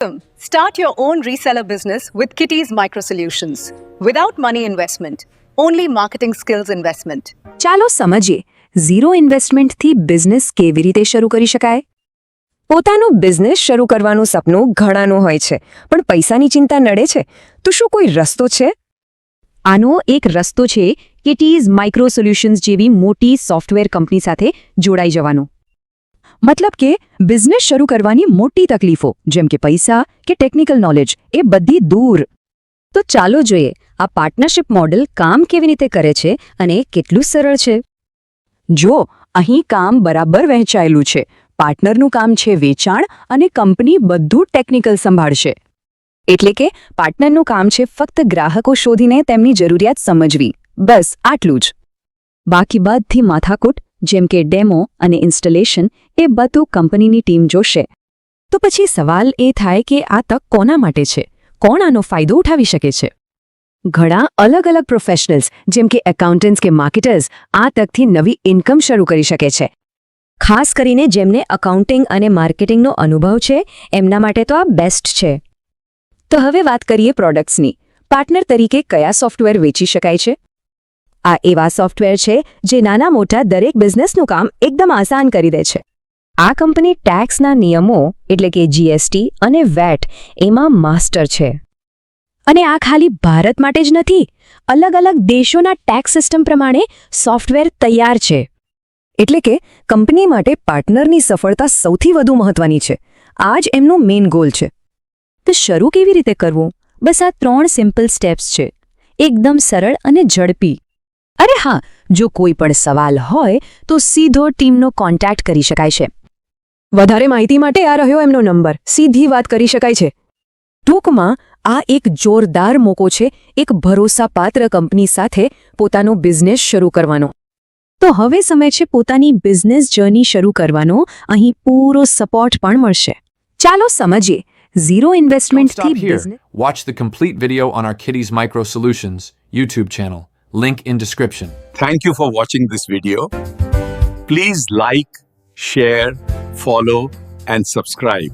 Start your own reseller business with Kitty's Micro Solutions. Without money investment, only marketing skills investment. ચાલો સમજીએ zero ઇન્વેસ્ટમેન્ટથી business કેવી રીતે શરૂ કરી શકાય પોતાનું બિઝનેસ શરૂ કરવાનું સપનું ઘણાનું હોય છે પણ પૈસાની ચિંતા નડે છે તો શું કોઈ રસ્તો છે આનો એક રસ્તો છે કિટીઝ માઇક્રો સોલ્યુશન્સ જેવી મોટી સોફ્ટવેર કંપની સાથે જોડાઈ જવાનો મતલબ કે બિઝનેસ શરૂ કરવાની મોટી તકલીફો, જેમ કે પૈસા કે ટેકનિકલ નોલેજ એ બધી દૂર. તો ચાલો જોઈએ, આ પાર્ટનરશિપ મોડલ કામ કેવી રીતે કરે છે અને કેટલું સરળ છે? જો, અહીં કામ બરાબર વહેંચાયેલું છે પાર્ટનરનું કામ છે વેચાણ અને કંપની બધું ટેકનિકલ સંભાળશે. એટલે કે પાર્ટનરનું કામ છે ફક્ત ગ્રાહકો શોધીને તેમની જરૂરિયાત સમજવી, બસ, આટલું જ. બાકી બધી માથાકૂટ, જેમ કે ડેમો અને ઇન્સ્ટલેશન એ બધું કંપનીની ટીમ જોશે. તો પછી સવાલ એ થાય કે આ તક કોના માટે છે? કોણ આનો ફાયદો ઉઠાવી શકે છે? ઘણા અલગ અલગ પ્રોફેશનલ્સ જેમ કે એકાઉન્ટન્ટ્સ કે માર્કેટર્સ આ તકથી નવી ઇન્કમ શરૂ કરી શકે છે. ખાસ કરીને જેમને અકાઉન્ટિંગ અને માર્કેટિંગનો અનુભવ છે, એમના માટે તો આ બેસ્ટ છે. તો હવે વાત કરીએ પ્રોડક્ટ્સની પાર્ટનર તરીકે કયા સોફ્ટવેર વેચી શકાય છે? આ એવા સોફ્ટવેર છે, જે નાના મોટા દરેક બિઝનેસનું કામ એકદમ આસાન કરી દે છે. આ કંપની ટેક્સના નિયમો એટલે કે જીએસટી અને વેટ એમાં માસ્ટર છે. અને આ ખાલી ભારત માટે જ નથી, અલગ અલગ દેશોના ટેક્સ સિસ્ટમ પ્રમાણે સોફ્ટવેર તૈયાર છે. એટલે કે કંપની માટે પાર્ટનરની સફળતા સૌથી વધુ મહત્વની છે. આ જ એમનો મેઇન ગોલ છે. તો શરૂ કેવી રીતે કરવું? બસ આ ત્રણ સિમ્પલ સ્ટેપ્સ છે. એકદમ સરળ અને ઝડપી. અરે હા, જો કોઈ પણ સવાલ હોય તો સીધો ટીમનો કોન્ટેક્ટ કરી શકાય છે. વધારે માહિતી માટે આ રહ્યો એમનો નંબર સીધી વાત કરી શકાય છે ટૂંકમાં આ એક જોરદાર મોકો છે એક ભરોસાપાત્ર કંપની સાથે પોતાનો બિઝનેસ શરૂ કરવાનો તો હવે સમય છે પોતાની બિઝનેસ જર્ની શરૂ કરવાનો અહીં પૂરો સપોર્ટ પણ મળશે ચાલો સમજીએ ઝીરો ઇન્વેસ્ટમેન્ટથી Watch the complete video on our Kitty's Micro Solutions YouTube channel. Link in description. Thank you for watching this video. Please like, share, follow, and subscribe.